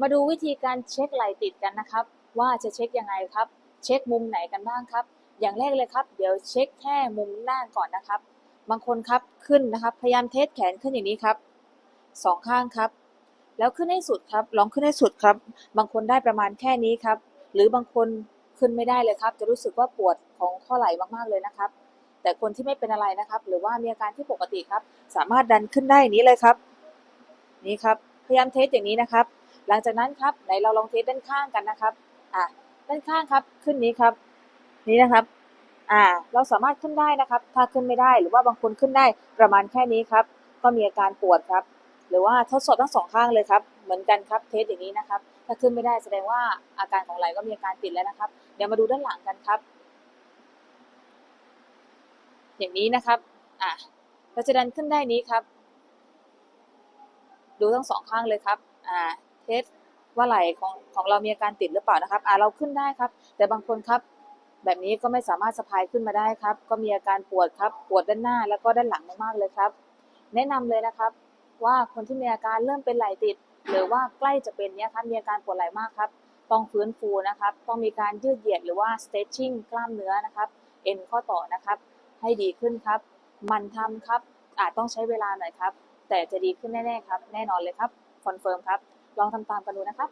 มาดูวิธีการเช็คไหลติดกันนะครับ ว่าจะเช็คยังไงครับ เช็คมุมไหนกันบ้างครับ อย่างแรกเลยครับ เดี๋ยวเช็คแค่มุมหน้าก่อนนะครับ บางคนครับขึ้นนะครับ พยายามเทสแขนขึ้นอย่างนี้ครับสองข้างครับ แล้วขึ้นให้สุดครับ ลองขึ้นให้สุดครับ บางคนได้ประมาณแค่นี้ครับ หรือบางคนขึ้นไม่ได้เลยครับ จะรู้สึกว่าปวดของข้อไหล่มากๆเลยนะครับ แต่คนที่ไม่เป็นอะไรนะครับ หรือว่ามีอาการที่ปกติครับ สามารถดันขึ้นได้อย่างนี้เลยครับ นี่ครับ พยายามเทสอย่างนี้นะครับ หลังจากนั้นครับไหนเราลองเทสด้านข้างกันนะครับอะด้านข้างครับขึ้นนี้ครับ นี่นะครับอ่าเราสามารถขึ้นได้นะครับ ถ้าขึ้นไม่ได้หรือว่าบางคนขึ้นได้ประมาณแค่นี้ครับ ก็มีอาการปวดครับ หรือว่าทดสอบทั้งสองข้างเลยครับ เหมือนกันครับเทสอย่างนี้นะครับ ถ้าขึ้นไม่ได้แสดงว่าอาการของไหลก็มีอาการติดแล้วนะครับ เดี๋ยวมาดูด้านหลังกันครับ อย่างนี้นะครับอะเราจะดันขึ้นได้นี้ครับ ดูทั้งสองข้างเลยครับอ่า เทสว่าไหล่ของของเรามีอาการติดหรือเปล่านะครับอ่าเราขึ้นได้ครับ แต่บางคนครับ แบบนี้ก็ไม่สามารถสะพายขึ้นมาได้ครับ ก็มีอาการปวดครับ ปวดด้านหน้าแล้วก็ด้านหลังมากๆเลยครับ แนะนำเลยนะครับ ว่าคนที่มีอาการเริ่มเป็นไหล่ติด หรือว่าใกล้จะเป็นเนี้ยครับมีอาการปวดไหล่มากครับ ต้องฟื้นฟูนะครับ ต้องมีการยืดเหยียดหรือว่า stretching กล้ามเนื้อนะครับ เอ็นข้อต่อนะครับ ให้ดีขึ้นครับ มันทำครับอาจต้องใช้เวลาหน่อยครับ แต่จะดีขึ้นแน่ๆครับ แน่นอนเลยครับคอนเฟิร์มครับ ลองทำตามกันดูนะครับ